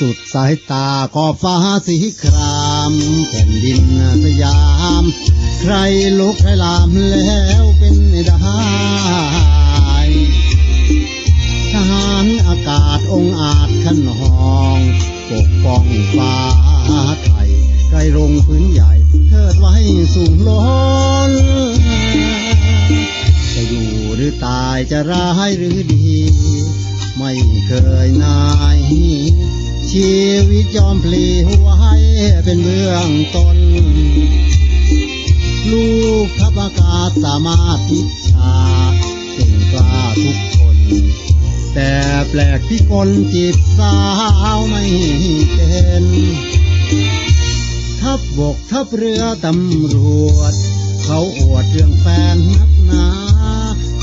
สุดสายตาขอบฟ้าสีครามแผ่นดินสยาม ใครลุกใครลามแล้วเป็นได้ทหารอากาศองอาจขันหองปกป้องฟ้าไทยไกลรงพื้นใหญ่เทิดไว้สูงล้นจะอยู่หรือตายจะร้ายหรือดี ไม่เคยนาย ชีวิตยอมพลีไว้เป็นเบื้องต้น ลูกทัพอากาศสามารถพิชาเก่งกล้าทุกคน แต่แปลกที่คนจีบสาวไม่เป็นทัพบกทัพเรือตำรวจ เขาอวดเรื่องแฟนนักหนา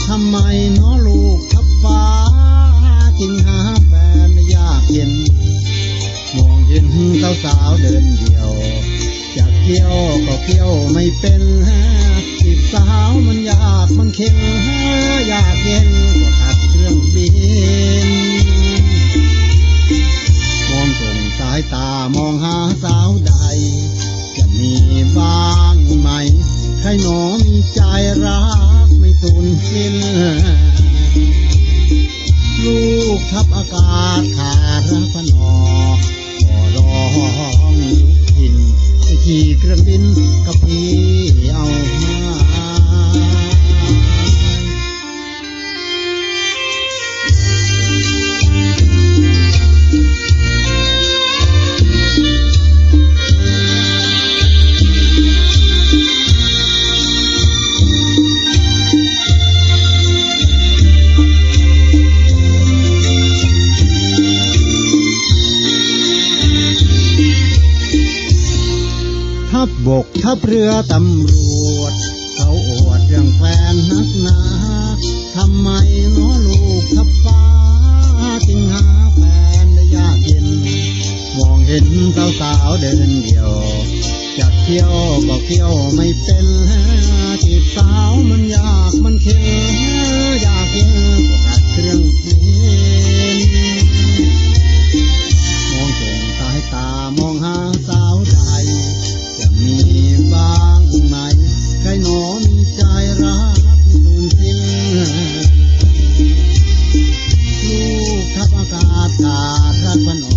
ทำไมน้อลูกทัพฟ้าจึงหาแฟนยากเย็น ห็นสาวสาวๆเดินเดียวอยากเที่ยวก็เที่ยวไม่เป็นจีบสาวมันยากมันเข็นอยากเย็นก็ขัดเครื่องบินมองส่งสายตามองหาสาวใด จะมีบ้างไหม ใครหนอมีใจรักไม่สูญสิ้นลูกทัพอากาศขาดรักพนอ รื่องบินกับพี่ บกทับเรือตำรวจ เขาอวดเรื่องแฟนนักหนาทำไมน้อลูกทับฟ้าจึงหาแฟนได้ยากเย็น มองเห็นสาวสาวเดินเดียวจะเที่ยวก็เที่ยวไม่เป็นจีบสาวมันยากมันเค็มอยากเย็นก็ดเครื่องเห็นมองเก่งตายตามองหาสาว cuando